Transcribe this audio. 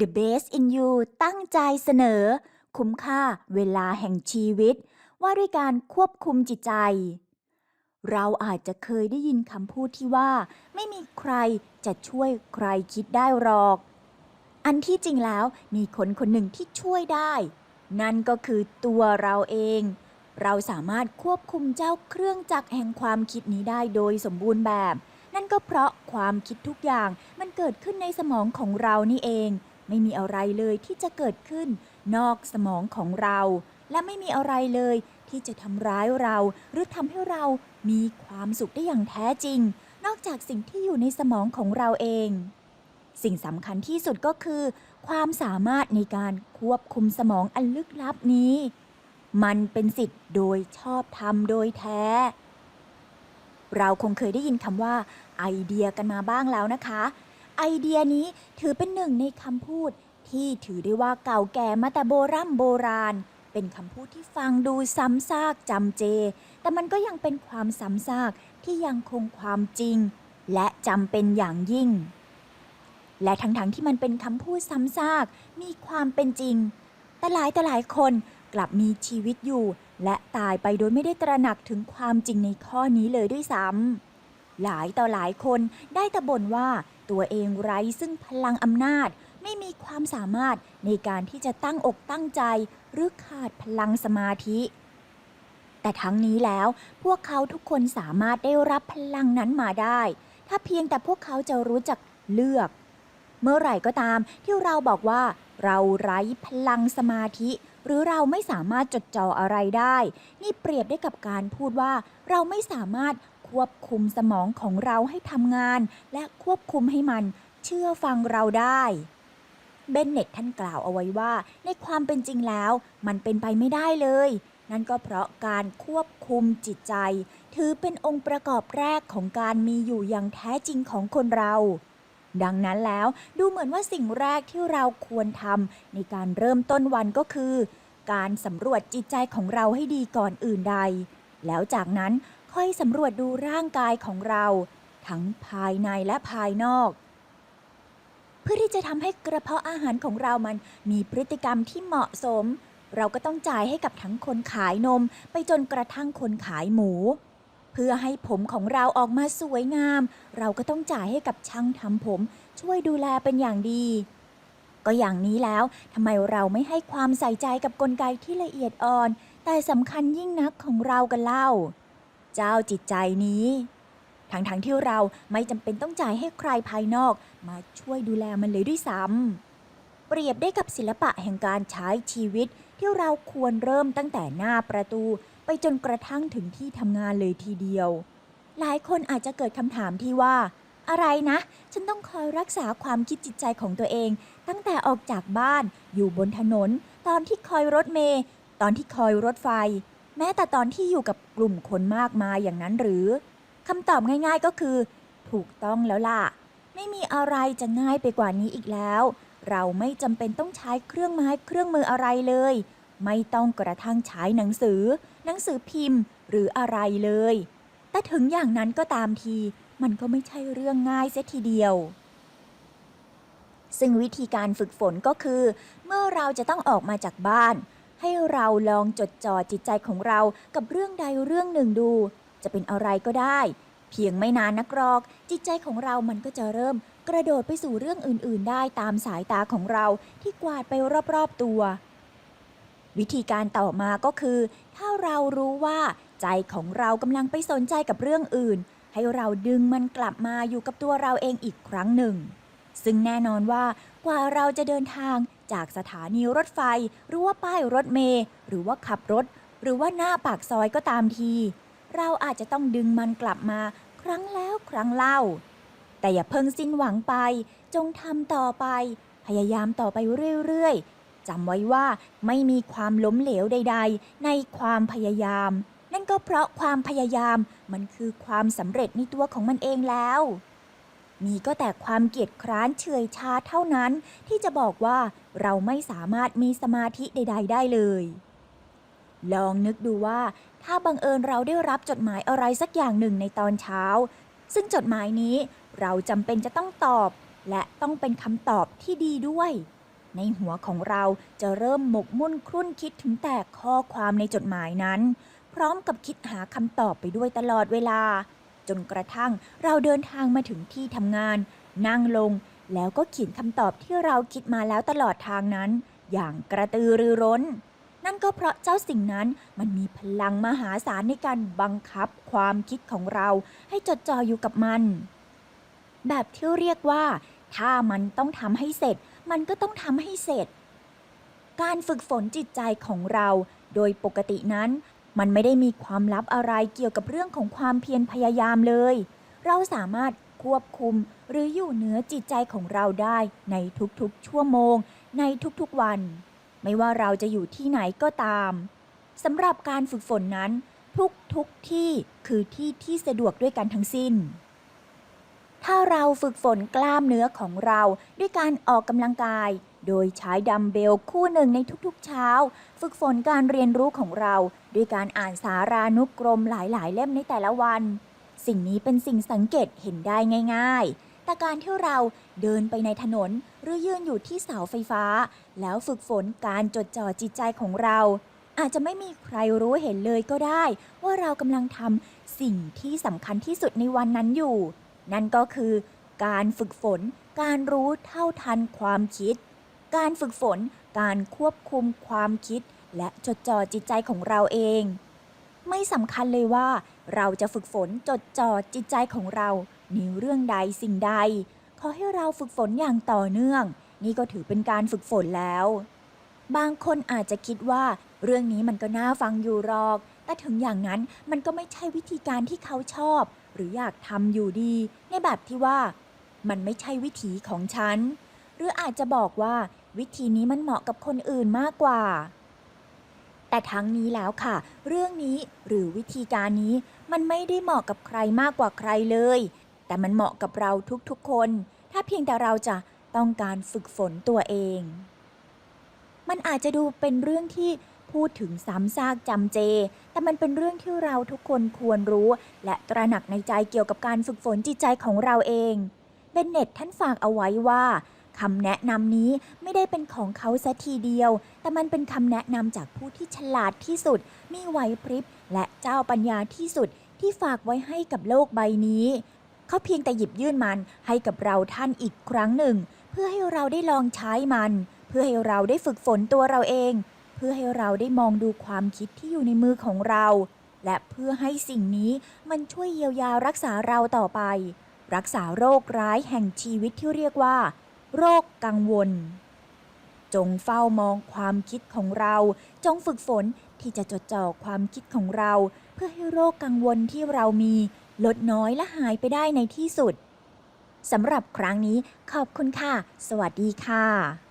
The Best in You ตั้งใจเสนอ คุ้มค่าเวลาแห่งชีวิต ว่าด้วยการควบคุมจิตใจ เราอาจจะเคยได้ยินคำพูดที่ว่า ไม่มีใครจะช่วยใครคิดได้หรอก อันที่จริงแล้วมีคนคนหนึ่งที่ช่วยได้ นั่นก็คือตัวเราเอง เราสามารถควบคุมเจ้าเครื่องจักรแห่งความคิดนี้ได้โดยสมบูรณ์แบบ นั่นก็เพราะความคิดทุกอย่างมันเกิดขึ้นในสมองของเรานี่เอง ไม่มีอะไรเลยที่จะเกิดขึ้น นอกสมองของเรา และไม่มีอะไรเลยที่จะทำร้ายเรา หรือทำให้เรามีความสุขได้อย่างแท้จริง นอกจากสิ่งที่อยู่ในสมองของเราเอง สิ่งสำคัญที่สุดก็คือ ความสามารถในการควบคุมสมองอันลึกลับนี้ มันเป็นสิทธิ์โดยชอบธรรมโดยแท้ เราคงเคยได้ยินคำว่าไอเดียกันมาบ้างแล้วนะคะ ไอเดียนี้ถือเป็นหนึ่งในคำพูด ที่ถือได้ว่าเก่าแก่มาแต่โบรโบราณ เป็นคำพูดที่ฟังดูซ้ำซากจำเจ แต่มันก็ยังเป็นความซ้ำซากที่ยังคงความจริง และจำเป็นอย่างยิ่ง และทั้งๆทที่มันเป็นคำพูดซ้ำซากมีความเป็นจริง แต่หลายแต่หลายคนกลับมีชีวิตอยู่ และตายไปโดยไม่ได้ตระหนักถึงความจริงในข้อนี้เลยด้วยซ้ำหลายต่อหลายคนได้แต่บ่นว่า ตัวเองไร้ซึ่งพลังอำนาจ ไม่มีความสามารถในการที่จะตั้งอกตั้งใจ หรือขาดพลังสมาธิ แต่ทั้งนี้แล้วพวกเขาทุกคนสามารถได้รับพลังนั้นมาได้ ถ้าเพียงแต่พวกเขาจะรู้จักเลือก เมื่อไหร่ก็ตามที่เราบอกว่า เราไร้พลังสมาธิ หรือเราไม่สามารถจดจ่ออะไรได้ นี่เปรียบได้กับการพูดว่า เราไม่สามารถ ควบคุมสมองของเราให้ทำงาน และควบคุมให้มันเชื่อฟังเราได้เบนเน็ตท่านกล่าวเอาไว้ว่า ในความเป็นจริงแล้ว มันเป็นไปไม่ได้เลย นั่นก็เพราะการควบคุมจิตใจ ถือเป็นองค์ประกอบแรกของการมีอยู่อย่างแท้จริงของคนเรา ดังนั้นแล้วดูเหมือนว่าสิ่งแรกที่เราควรทำในการเริ่มต้นวันก็คือ การสำรวจจิตใจของเราให้ดีก่อนอื่นใด แล้วจากนั้น ค่อยสำรวจดูร่างกายของเรา ทั้งภายในและภายนอก เพื่อที่จะทำให้กระเพาะอาหารของเรามันมีพฤติกรรมที่เหมาะสม เราก็ต้องจ่ายให้กับทั้งคนขายนม ไปจนกระทั่งคนขายหมู เพื่อให้ผมของเราออกมาสวยงาม เราก็ต้องจ่ายให้กับช่างทำผม ช่วยดูแลเป็นอย่างดีก็อย่างนี้แล้วทำไมเราไม่ให้ความใส่ใจกับกลไกที่ละเอียดอ่อน แต่สำคัญยิ่งนักของเรากันเล่า เจ้าจิตใจนี้ ทั้งๆทที่เราไม่จำเป็นต้องจ่ายให้ใครภายนอก มาช่วยดูแลมันเลยด้วยซ้ำเปรียบได้กับศิลปะแห่งการใช้ชีวิตที่เราควรเริ่มตั้งแต่หน้าประตู ไปจนกระทั่งถึงที่ทำงานเลยทีเดียว หลายคนอาจจะเกิดคำถามที่ว่า อะไรนะ ฉันต้องคอยรักษาความคิดจิตใจของตัวเอง ตั้งแต่ออกจากบ้านอยู่บนถนน ตอนที่คอยรถเมล์ตอนที่คอยรถไฟ แม้แต่ตอนที่อยู่กับกลุ่มคนมากมายอย่างนั้นหรือคำตอบง่ายๆก็คือ ถูกต้องแล้วล่ะ ไม่มีอะไรจะง่ายไปกว่านี้อีกแล้ว เราไม่จำเป็นต้องใช้เครื่องไม้เครื่องมืออะไรเลย ไม่ต้องกระทั่งใช้หนังสือ หนังสือพิมพ์ หรืออะไรเลย แต่ถึงอย่างนั้นก็ตามที มันก็ไม่ใช่เรื่องง่ายเสียทีเดียวซึ่งวิธีการฝึกฝนก็คือ เมื่อเราจะต้องออกมาจากบ้าน ให้เราลองจดจ่อจิตใจของเรากับเรื่องใดเรื่องหนึ่งดู จะเป็นอะไรก็ได้ เพียงไม่นานนักหรอก จิตใจของเรามันก็จะเริ่ม กระโดดไปสู่เรื่องอื่น ๆ ได้ตามสายตาของเราที่กวาดไปรอบๆตัว วิธีการต่อมาก็คือ ถ้าเรารู้ว่าใจของเรากำลังไปสนใจกับเรื่องอื่น ให้เราดึงมันกลับมาอยู่กับตัวเราเองอีกครั้งหนึ่ง ซึ่งแน่นอนว่ากว่าเราจะเดินทางจากสถานีรถไฟ หรือว่าป้ายรถเมล์หรือว่าขับรถ หรือว่าหน้าปากซอยก็ตามที เราอาจจะต้องดึงมันกลับมาครั้งแล้วครั้งเล่า แต่อย่าเพิ่งสิ้นหวังไป จงทำต่อไป พยายามต่อไปเรื่อยๆจำไว้ว่าไม่มีความล้มเหลวใด ๆ ในความพยายาม นั่นก็เพราะความพยายามมันคือความสำเร็จในตัวของมันเองแล้ว มีก็แต่ความเกียจคร้านเฉยชาเท่านั้น ที่จะบอกว่าเราไม่สามารถมีสมาธิใด ๆ ได้เลย ลองนึกดูว่า ถ้าบังเอิญเราได้รับจดหมายอะไรสักอย่างหนึ่งในตอนเช้า ซึ่งจดหมายนี้เราจำเป็นจะต้องตอบ และต้องเป็นคำตอบที่ดีด้วย ในหัวของเราจะเริ่มหมกมุ่นครุ่นคิดถึงแต่ข้อความในจดหมายนั้น พร้อมกับคิดหาคำตอบไปด้วยตลอดเวลา จนกระทั่งเราเดินทางมาถึงที่ทำงาน นั่งลง แล้วก็เขียนคำตอบที่เราคิดมาแล้วตลอดทางนั้น อย่างกระตือรือร้น นั่นก็เพราะเจ้าสิ่งนั้นมันมีพลังมหาศาลในการบังคับความคิดของเราให้จดจ่ออยู่กับมัน แบบที่เรียกว่า ถ้ามันต้องทำให้เสร็จ มันก็ต้องทำให้เสร็จ การฝึกฝนจิตใจของเราโดยปกตินั้น มันไม่ได้มีความลับอะไรเกี่ยวกับเรื่องของความเพียรพยายามเลย เราสามารถควบคุมหรืออยู่เหนือจิตใจของเราได้ในทุกๆ ชั่วโมง ในทุกๆวัน ไม่ว่าเราจะอยู่ที่ไหนก็ตามสำหรับการฝึกฝนนั้น ทุกๆที่คือที่ที่สะดวกด้วยกันทั้งสิ้น ถ้าเราฝึกฝนกล้ามเนื้อของเราด้วยการออกกำลังกาย โดยใช้ดัมเบลคู่หนึ่งในทุกๆเช้า ฝึกฝนการเรียนรู้ของเรา ด้วยการอ่านสารานุกรมหลายๆ เล่มในแต่ละวัน สิ่งนี้เป็นสิ่งสังเกตเห็นได้ง่าย ๆ แต่การที่เราเดินไปในถนน หรือยืนอยู่ที่เสาไฟฟ้า แล้วฝึกฝนการจดจ่อจิตใจของเรา อาจจะไม่มีใครรู้เห็นเลยก็ได้ ว่าเรากำลังทำสิ่งที่สำคัญที่สุดในวันนั้นอยู่ นั่นก็คือ การฝึกฝนการรู้เท่าทันความคิด การฝึกฝน การควบคุมความคิด และจดจ่อจิตใจของเราเอง ไม่สำคัญเลยว่า เราจะฝึกฝนจดจ่อจิตใจของเราในเรื่องใดสิ่งใด ขอให้เราฝึกฝนอย่างต่อเนื่อง นี่ก็ถือเป็นการฝึกฝนแล้ว บางคนอาจจะคิดว่า เรื่องนี้มันก็น่าฟังอยู่หรอก แต่ถึงอย่างนั้นมันก็ไม่ใช่วิธีการที่เขาชอบ หรืออยากทำอยู่ดี ในแบบที่ว่า มันไม่ใช่วิถีของฉัน หรืออาจจะบอกว่าวิธีนี้มันเหมาะกับคนอื่นมากกว่า แต่ทั้งนี้แล้วค่ะ เรื่องนี้หรือวิธีการนี้มันไม่ได้เหมาะกับใครมากกว่าใครเลย แต่มันเหมาะกับเราทุกๆคน ถ้าเพียงแต่เราจะต้องการฝึกฝนตัวเอง มันอาจจะดูเป็นเรื่องที่พูดถึงซ้ำซากจำเจ แต่มันเป็นเรื่องที่เราทุกคนควรรู้ และตระหนักในใจเกี่ยวกับการฝึกฝนจิตใจของเราเอง เบนเน็ตท่านฝากเอาไว้ว่า คำแนะนำนี้ไม่ได้เป็นของเขาซะทีเดียว แต่มันเป็นคำแนะนำจากผู้ที่ฉลาดที่สุด มีไหวพริบ และเจ้าปัญญาที่สุดที่ฝากไว้ให้กับโลกใบนี้ เขาเพียงแต่หยิบยื่นมันให้กับเราท่านอีกครั้งหนึ่ง เพื่อให้เราได้ลองใช้มัน เพื่อให้เราได้ฝึกฝนตัวเราเอง เพื่อให้เราได้มองดูความคิดที่อยู่ในมือของเรา และเพื่อให้สิ่งนี้มันช่วยเยียวยารักษาเราต่อไป รักษาโรคร้ายแห่งชีวิตที่เรียกว่า โรคกังวล จงเฝ้ามองความคิดของเรา จงฝึกฝนที่จะจดจ่อความคิดของเรา เพื่อให้โรคกังวลที่เรามีลดน้อยและหายไปได้ในที่สุดสำหรับครั้งนี้ขอบคุณค่ะ สวัสดีค่ะ